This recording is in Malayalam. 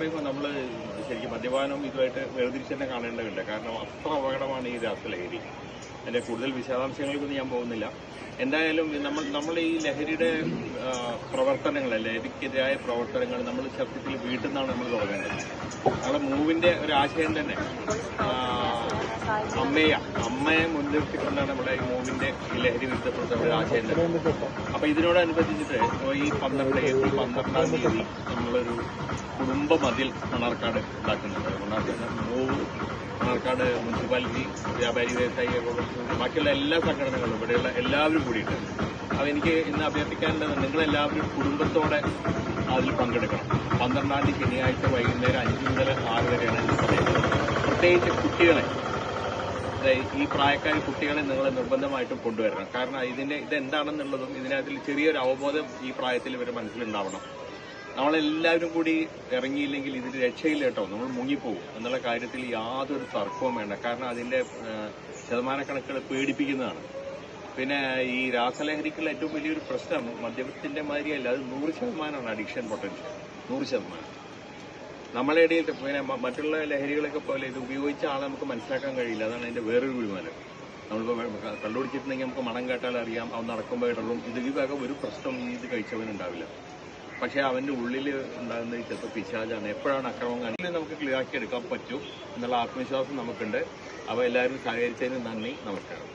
പറയുമ്പോൾ നമ്മൾ ശരിക്കും മദ്യപാനം ഇതുമായിട്ട് വേർതിരിച്ച് തന്നെ കാണേണ്ടതുണ്ട് കാരണം അത്ര അപകടമാണ് ഈ രാസലഹരി അതിന്റെ കൂടുതൽ വിശദാംശങ്ങൾക്കൊന്നും ഞാൻ പോകുന്നില്ല. എന്തായാലും നമ്മൾ നമ്മൾ ഈ ലഹരിയുടെ പ്രവർത്തനങ്ങൾ ലഹരിക്കെതിരായ പ്രവർത്തനങ്ങൾ നമ്മൾ സത്യത്തിൽ വീട്ടിൽ നിന്നാണ് നമ്മൾ തുടങ്ങേണ്ടത്. നമ്മുടെ മൂവിന്റെ ഒരു ആശയം തന്നെ. അമ്മയെ അമ്മയെ മുൻനിർത്തിക്കൊണ്ടാണ് നമ്മുടെ ഈ മൂവിന്റെ ലഹരി വിരുദ്ധ പ്രവർത്തനങ്ങളുടെ ആശയം അപ്പൊ ഇതിനോടനുബന്ധിച്ചിട്ട് ഈ പന്ത്രണ്ട് ഏപ്രിൽ പന്ത്രണ്ടാം തീയതി നമ്മളൊരു കുടുംബ മതിൽ മണർക്കാട് ഉണ്ടാക്കുന്നുണ്ട്. മണർക്കാട് മൂവ് മണർക്കാട് മുനിസിപ്പാലിറ്റി വ്യാപാരി വ്യവസായി ബാക്കിയുള്ള എല്ലാ സംഘടനകളും ഇവിടെയുള്ള എല്ലാവരും കൂടിയിട്ട്. അപ്പൊ എനിക്ക് ഇന്ന് അഭ്യർത്ഥിക്കാനുള്ളത് നിങ്ങളെല്ലാവരും കുടുംബത്തോടെ അതിൽ പങ്കെടുക്കണം. പന്ത്രണ്ടാം തീയതി ശനിയാഴ്ച വൈകുന്നേരം അഞ്ച് മുതൽ ആറ് വരെയാണ്. പ്രത്യേകിച്ച് കുട്ടികളെ ഈ പ്രായക്കാർ കുട്ടികളെ നിങ്ങൾ നിർബന്ധമായിട്ടും കൊണ്ടുവരണം. കാരണം ഇതിന്റെ ഇതെന്താണെന്നുള്ളതും ഇതിനകത്തിൽ ചെറിയൊരു അവബോധം ഈ പ്രായത്തിൽ ഇവരെ മനസ്സിലുണ്ടാവണം. നമ്മളെല്ലാവരും കൂടി ഇറങ്ങിയില്ലെങ്കിൽ ഇതിന് രക്ഷയില്ല കേട്ടോ. നമ്മൾ മുങ്ങിപ്പോകും എന്നുള്ള കാര്യത്തിൽ യാതൊരു തർക്കവും വേണ്ട. കാരണം അതിന്റെ ശതമാനക്കണക്കുകൾ പേടിപ്പിക്കുന്നതാണ്. പിന്നെ ഈ രാസലഹരിക്കുള്ള ഏറ്റവും വലിയൊരു പ്രശ്നം മദ്യപത്തിന്റെ മാതിരിയല്ല. അത് നൂറ് ശതമാനമാണ് അഡിക്ഷൻ പൊട്ടൻഷ്യൽ നൂറ് ശതമാനം. നമ്മളെ ഇടയിൽ പിന്നെ മറ്റുള്ള ലഹരികളൊക്കെ പോലെ ഇത് ഉപയോഗിച്ച ആളെ നമുക്ക് മനസ്സിലാക്കാൻ കഴിയില്ല. അതാണ് അതിന്റെ വേറൊരു വിമാനം. നമ്മളിപ്പോൾ കണ്ടുപിടിച്ചിട്ടുണ്ടെങ്കിൽ നമുക്ക് മണം കേട്ടാൽ അറിയാം. അവൻ നടക്കുമ്പോൾ ഇടറും. ഇത് വക ഒരു പ്രശ്നം ഈ ഇത് കഴിച്ചവനുണ്ടാവില്ല. പക്ഷേ അവന്റെ ഉള്ളിൽ ഉണ്ടാകുന്ന ഈ ചിലപ്പോൾ പിശാചാണ്. എപ്പോഴാണ് അക്രമം കാണിക്കുന്നത് നമുക്ക് ക്ലിയർ ആക്കി എടുക്കാൻ പറ്റും എന്നുള്ള ആത്മവിശ്വാസം നമുക്കുണ്ട്. അപ്പോൾ എല്ലാവരും സഹകരിച്ചതിന് നന്ദി. നമസ്കാരം.